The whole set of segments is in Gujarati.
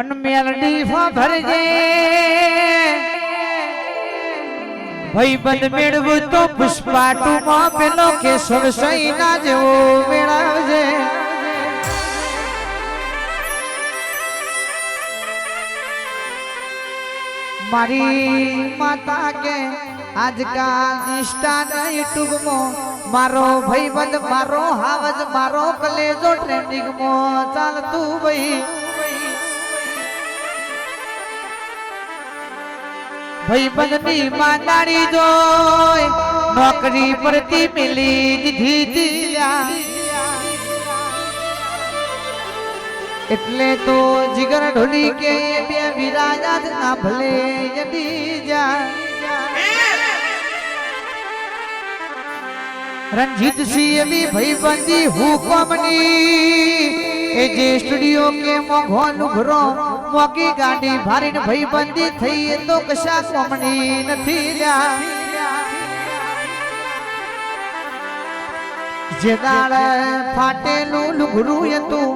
અન મેલડી ભરજે. ભાઈ બંધ મેળવું તો પુષ્પા માં પેલો કેશવ ના જેવો મેળવજે. મારી માતા કે આજકાલ ઇન્સ્ટા યુટ્યુબમાં મારો ભાઈબંધ, મારો હાવજ, મારો કલેજો ટ્રેન્ડિંગમાં ચાલતું ભાઈ. ભાઈબંધની માંદાડી જોઈ નોકરી પરથી મિલી દીધી એટલે તો જીગર ઢોલી કે બે વિરાજા ના ભલે જા રણજીત સિંહ એવી ભાઈબંધી હુકમની એ જે સ્ટુડિયો કે મોઘો લુઘરો મોગી ગાડી ભારીને ભાઈબંધી થઈ તો કશા કોમણી નથી લ્યા જે દાળ ફાટેલું લુગડું હતું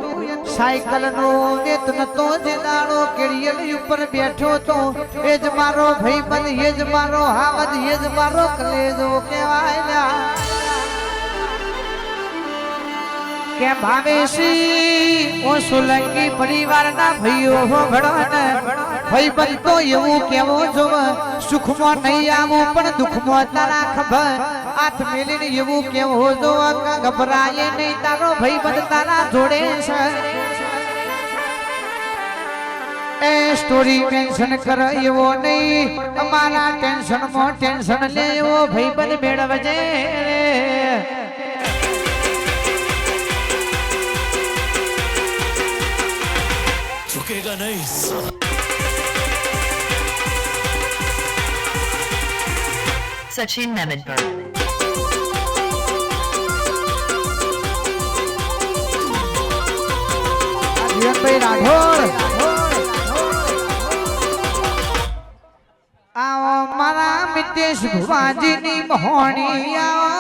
સાયકલ નો વેત નતો, જે દાડો કેડિયલ ઉપર બેઠો તો એ જ મારો ભાઈબંધ એ જ મારો હાવજ, એ જ મારો કલેજો કહેવાય કે ભાવેશી ઓ સુલંગી પરિવારના ભાઈઓ, હો ભણવાને ભાઈબંધ તો એવું કેવો જોવ? સુખમાં નહીં આવું, પણ દુઃખમાં તારા ખબર હાથ મેલીને એવું કેવો જોવ ગભરાય નહીં, તારો ભાઈબંધ તારા જોડે છે. એ સ્ટોરી ટેન્શન કરે એવો નહીં. અમારા ટેન્શનમાં ટેન્શન લે એવો બન મેળવજે. ચૂકેગા નહીં સચિન મેમનપર આવો મારા મિતેશ ભુવાજીની મોહણી આવો.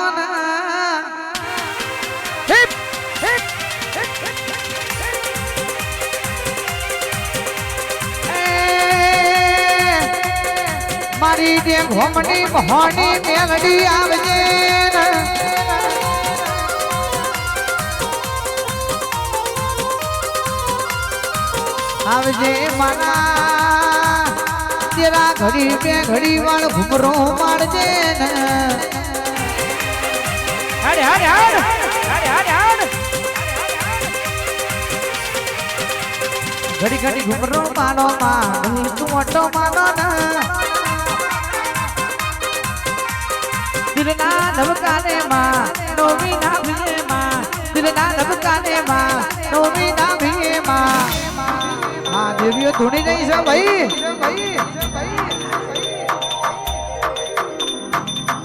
મારી જે ઘોમની મહોણી મેલડી આવજે. આવજે મારા તેરા ઘડી બે ઘડી વાળ ઘુમરો મારજે હરે હરે હરે હાડે ઘડી ઘડી ઘુમરો માનો માં તું મોટો માનો ના. દિલના ધબકાને માં નોમી ના ભીએ માં દિલના ધબકાને માં નોમી ના ભીએ ધૂણી નહીં છે ભાઈ.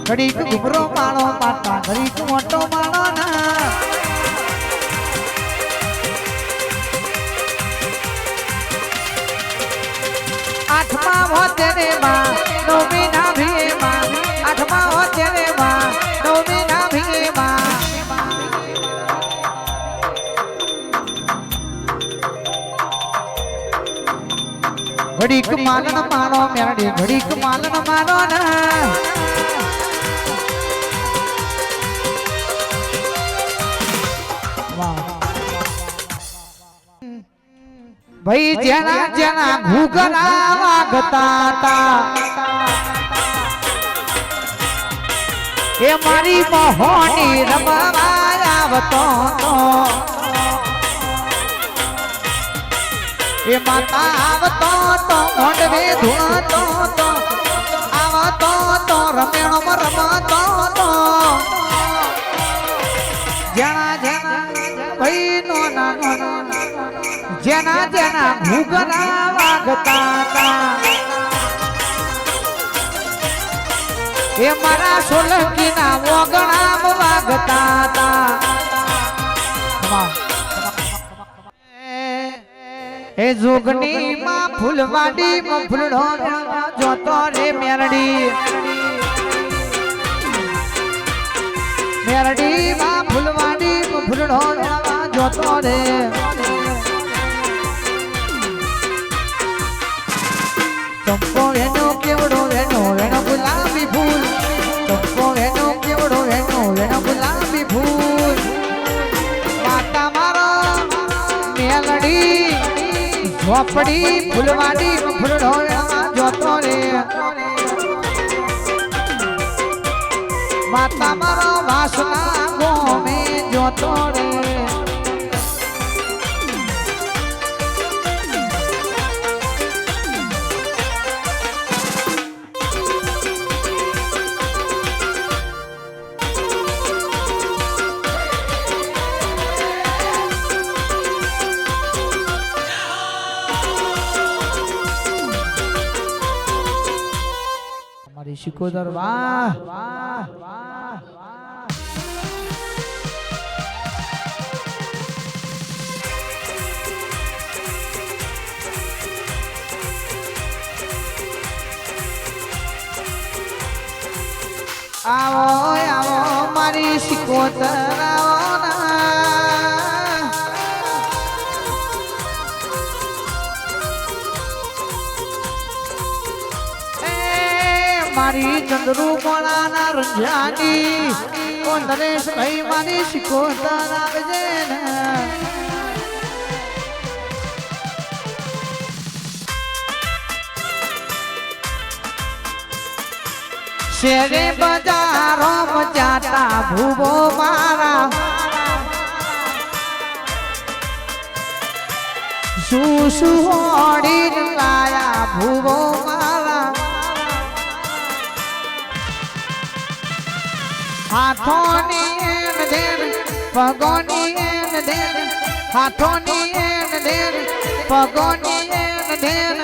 ઘડીક ઘૂમરો માણો પાટા ઘડીક મોટો માણો ના. આઠમા હોતે રે માં ઘડીક માલન માનો, મેરડી ઘડીક માલન માનો ના. ભાઈ જેના જેના ઘૂઘરા વાગતા તા એ મારી મોહની રમવા આવતો તો એ માતા આવતો તો મોઢવે ધોતો તો, આવતો તો રમેણો રમતો તો. જણા જણા ભાઈ નો નાનો, જેના જેના ઘૂઘરા વાગતા તા એ મારા સોલંકી ના એ જોગની માં ફૂલવાડી મફલડો જોતો રે મેરડી. મેરડી માં ફૂલવાડી મફલડો જોતો રે. ચંપો વેનો કેવડો વેનો વેનો ગુલાબી ફૂલ. ચંપો વેનો કેવડો વેનો વેનો ગુલાબી ફૂલ. ઝોપડી ફૂલવાડી ફૂલડો જોતો રે. માતા મારો વાસના ગોમે જોતો રે. શિકોદર વાહ વાહ વાહ આવો આવો મારી શિકોતર મારી ચંદ્રુ કોળાના રંજાની. ઓ નરેશ ભાઈ મારી શીખો ને શેરે બજારો મચાતા ભૂવો મારા. શું શું હોડી લાયા ભૂવો હાથોની એન દેન પગોની એન દેન હાથોની એન દેન પગોની એન દેન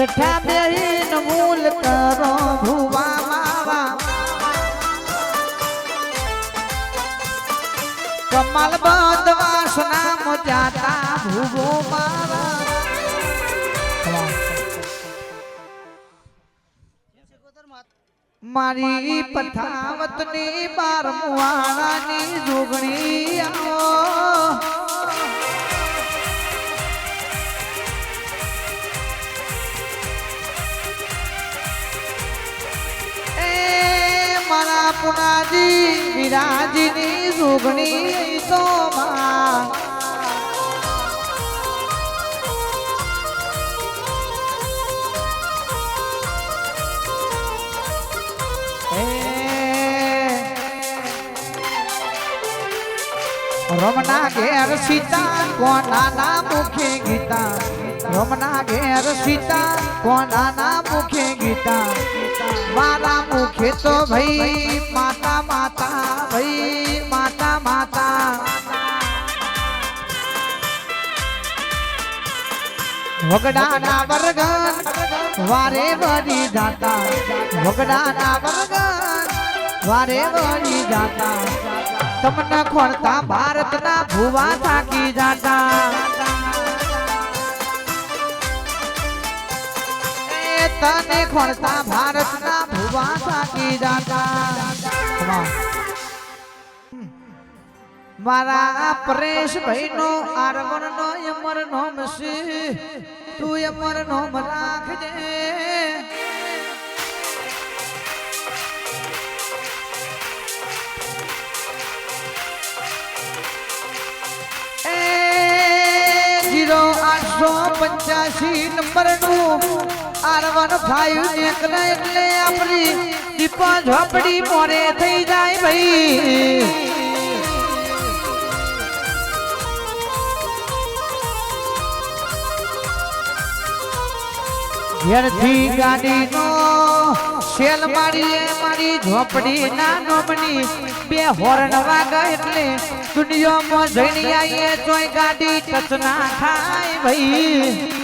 એઠા બેહીન મૂલ કરો ભુવા માવા. કમલ બંધ વાસના મજાતા ભુવો મારા મારી પથાવતની બાર મુવાણાની જોગણી આવો. મારા પુનાજી વિરાજીની જોગણી તો માં રમના ઘેર સીતા કોના ના મુખે ગીતા રમના ઘેર સીતા કોના ના મુખે ગીતા મારા મુખે તો ભાઈ માતા માતા ભાઈ માતા માતા વગડાના વર્ગન વારે વળી જાતા વગડાના વર્ગન વારે વળી જાતા તમને ખોળતા ભારતના ભુવા થાકી જાતા. તને ખોળતા ભારતના ભુવા થાકી જાતા. મારા પ્રેશ ભાઈ નો આરવણ નો યમર નોમ છે તું યમર નોમ રાખજે એ જીરો ઝોપડી મોરે થઈ જાય મારી ઝોપડી ના નોમની બે હોર્ન વાગે એટલે દુનિયામાં જઈને ખાય ભાઈ.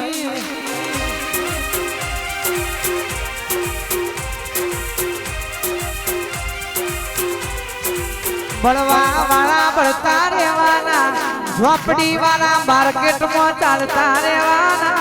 બળવા વાળા બળતા રહેવાના ઝોપડી માર્કેટમાં ચાલતા રહેવાના.